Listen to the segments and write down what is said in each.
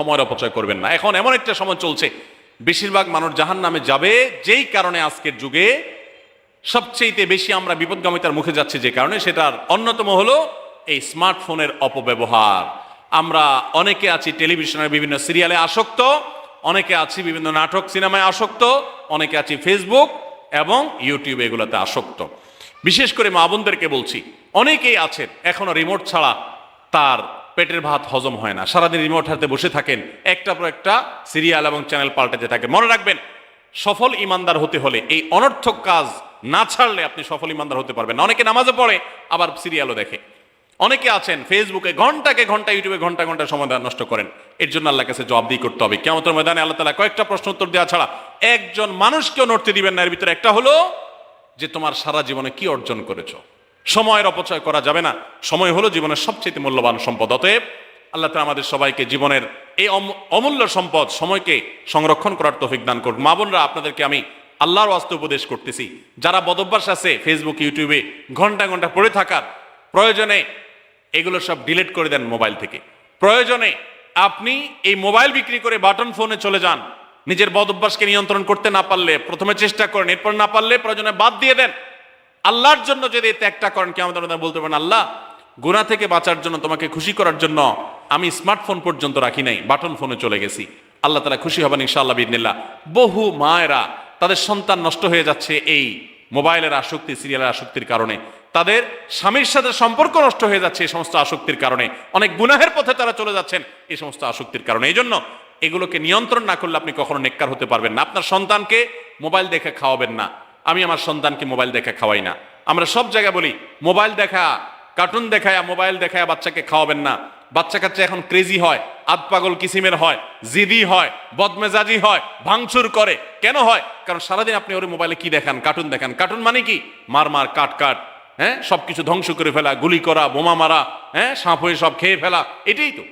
সময়ের অপচয় করবেন না। এখন এমন একটা সময় চলছে, বেশিরভাগ মানুষ জাহান নামে যাবে, যেই কারণে আজকের যুগে সবচেয়ে বেশি আমরা বিপদগামিতার মুখে যাচ্ছি যে কারণে, সেটার অন্যতম হলো এই স্মার্টফোনের অপব্যবহার। আমরা অনেকে আছি টেলিভিশনের বিভিন্ন সিরিয়ালে আসক্ত, অনেকে আছি বিভিন্ন নাটক সিনেমায় আসক্ত, অনেকে আছি ফেসবুক এবং ইউটিউব এগুলোতে আসক্ত। বিশেষ করে মা বোনদেরকে বলছি, অনেকেই আছেন, এখনও রিমোট ছাড়া তার পেটের ভাত হজম হয় না। সারাদিন রিমোট হাতে বসে থাকেন, একটা পর একটা সিরিয়াল এবং চ্যানেল পাল্টাতে থাকে। মনে রাখবেন, সফল ইমানদার হতে হলে এই অনর্থক কাজ না ছাড়লে আপনি সফল ইমানদার হতে পারবেন না। অনেকে নামাজে পড়ে, আবার সিরিয়ালও দেখে। অনেকে আছেন ফেসবুকে ঘন্টাকে ঘণ্টা ইউটিউবে ঘণ্টা ঘণ্টা সময় নষ্ট করেন। এর জন্য আল্লাহ কাছে জবাবদিহি করতে হবে। কেমন ময়দানে আল্লাহ তালা কয়েকটা প্রশ্ন উত্তর দেওয়া ছাড়া একজন মানুষকেও নড়তে দিবেন না। এর ভিতরে একটা হলো, যে তোমার সারা জীবনে কি অর্জন করেছ? সময়ের অপচয় করা যাবে না। সময় হলো জীবনের সবচেয়ে মূল্যবান সম্পদ। অতএব আল্লাহ তালা আমাদের সবাইকে জীবনের এই অমূল্য সম্পদ সময়কে সংরক্ষণ করার তৌফিক দান করুন মা বোনরা, আপনাদেরকে আমি আল্লাহর ওয়াস্তে উপদেশ করতেছি। যারা বদভ্যাস আছে ফেসবুক ইউটিউবে ঘণ্টা ঘণ্টা পড়ে থাকার প্রয়োজনে এগুলো সব ডিলিট করে দেন মোবাইল থেকে। প্রয়োজনে আপনি এই মোবাইল বিক্রি করে বাটন ফোনে চলে যান। নিজের বদ অভ্যাসকে নিয়ন্ত্রণ করতে না পারলে প্রথমে চেষ্টা করেন, এরপর না পারলে প্রয়োজনে বাদ দিয়ে দেন। আল্লাহর জন্য যদি ত্যাগটা করেন কেমন বলতে পারেন আল্লাহ গুণা থেকে বাঁচার জন্য, তোমাকে খুশি করার জন্য আমি স্মার্টফোন পর্যন্ত রাখি নাই, বাটন ফোনে চলে গেছি। আল্লাহ তালা খুশি হবেন ইনশাআল্লাহ বিদিনিল্লাহ বহু মায়েরা তাদের সন্তান নষ্ট হয়ে যাচ্ছে এই মোবাইলের আসক্তি, সিরিয়ালের আসক্তির কারণে। তাদের স্বামীর সাথে সম্পর্ক নষ্ট হয়ে যাচ্ছে এই সমস্ত আসক্তির কারণে। অনেক গুনাহের পথে তারা চলে যাচ্ছেন এই সমস্ত আসক্তির কারণে। এই জন্য এগুলোকে নিয়ন্ত্রণ না করলে আপনি কখনো নেককার হতে পারবেন না। আপনার সন্তানকে মোবাইল দেখে খাওয়াবেন না। আমি আমার সন্তানকে মোবাইল দেখে খাওয়াই না। আমরা সব জায়গায় বলি, মোবাইল দেখা, কার্টুন দেখায়, মোবাইল দেখায়, বাচ্চাকে খাওয়াবেন না। বাচ্চা কাচ্চা এখন ক্রেজি হয় আদ পাগল কিসিমের হয়, জিদি হয়, বদমেজাজি হয়, ভাঙচুর করে। কেন হয়? কারণ সারাদিন আপনি ওর মোবাইলে কি দেখান? কার্টুন দেখান। কার্টুন মানে কি? মার মার, কাট কাট হ্যাঁ? সবকিছু ধ্বংস করে ফেলা, গুলি করা, বোমা মারা হ্যাঁ? সাপ হয়ে সব খেয়ে ফেলা, এটাই তো।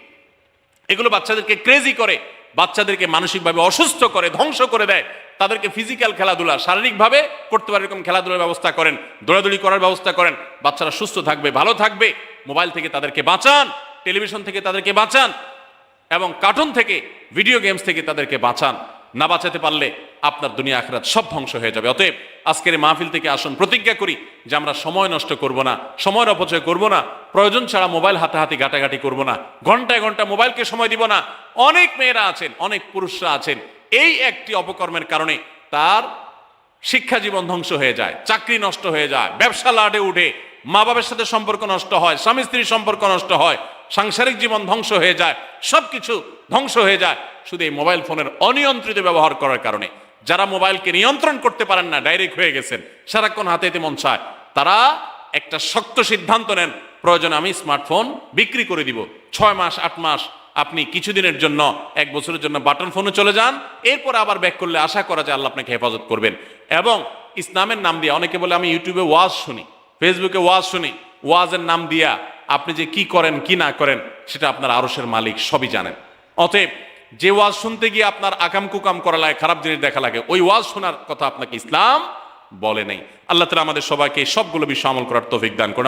এগুলো বাচ্চাদেরকে ক্রেজি করে, বাচ্চাদেরকে মানসিকভাবে অসুস্থ করে, ধ্বংস করে দেয়। তাদেরকে ফিজিক্যাল খেলাধুলা, শারীরিকভাবে করতে পারে এরকম খেলাধুলার ব্যবস্থা করেন, দৌড়াদৌড়ি করার ব্যবস্থা করেন, বাচ্চারা সুস্থ থাকবে, ভালো থাকবে মোবাইল থেকে তাদেরকে বাঁচান টেলিভিশন থেকে তাদেরকে বাঁচান এবং কার্টুন থেকে ভিডিও গেমস থেকে তাদেরকে বাঁচান। না বাঁচাতে পারলে আপনার দুনিয়া আখরাত সব ধ্বংস হয়ে যাবে। অতএব আজকের এই মাহফিল থেকে আসুন, প্রতিজ্ঞা করি যে আমরা সময় নষ্ট করব না, সময়ের অপচয় করব না, প্রয়োজন ছাড়া মোবাইল হাতাহাতি ঘাটাঘাটি করব না, ঘন্টায় ঘণ্টা মোবাইলকে সময় দিব না। অনেক মেয়েরা আছেন, অনেক পুরুষরা আছেন, এই একটি অপকর্মের কারণে তার শিক্ষা জীবন ধ্বংস হয়ে যায়, চাকরি নষ্ট হয়ে যায়, ব্যবসা লাডে উঠে মা বাবার সাথে সম্পর্ক নষ্ট হয় স্বামী স্ত্রীর সম্পর্ক নষ্ট হয় সাংসারিক জীবন ধ্বংস হয়ে যায়, সবকিছু ধ্বংস হয়ে যায়। শুধু এই মোবাইল ফোনের অনিয়ন্ত্রিত ব্যবহার করার কারণে। যারা মোবাইলকে নিয়ন্ত্রণ করতে পারেন না, ডাইরেক্ট হয়ে গেছেন, সারাক্ষণ হাতে হাতে মন চায়। তারা একটা শক্ত সিদ্ধান্ত নেন, প্রয়োজনে আমি স্মার্টফোন বিক্রি করে দিব। ছয় মাস, আট মাস আপনি কিছুদিনের জন্য, এক বছরের জন্য বাটন ফোনে চলে যান। এরপর আবার ব্যাক করলে আশা করা যায় আল্লাহ আপনাকে হেফাজত করবেন। এবং ইসলামের নাম দিয়ে অনেকে বলে, আমি ইউটিউবে ওয়াজ শুনি, ফেসবুকে ওয়াজ শুনি, ওয়াজের নাম দিয়া আপনি যে কি করেন, কি না করেন, সেটা আপনার আরসের মালিক সবই জানেন। অতএব যে ওয়াজ শুনতে গিয়ে আপনার আকাম কুকাম করা লাগে, খারাপ জিনিস দেখা লাগে, ওই ওয়াজ শোনার কথা আপনাকে ইসলাম বলে নেই। আল্লাহ তালা আমাদের সবাইকে সবগুলো বিষয় আমল করার তৌফিক দান করুন।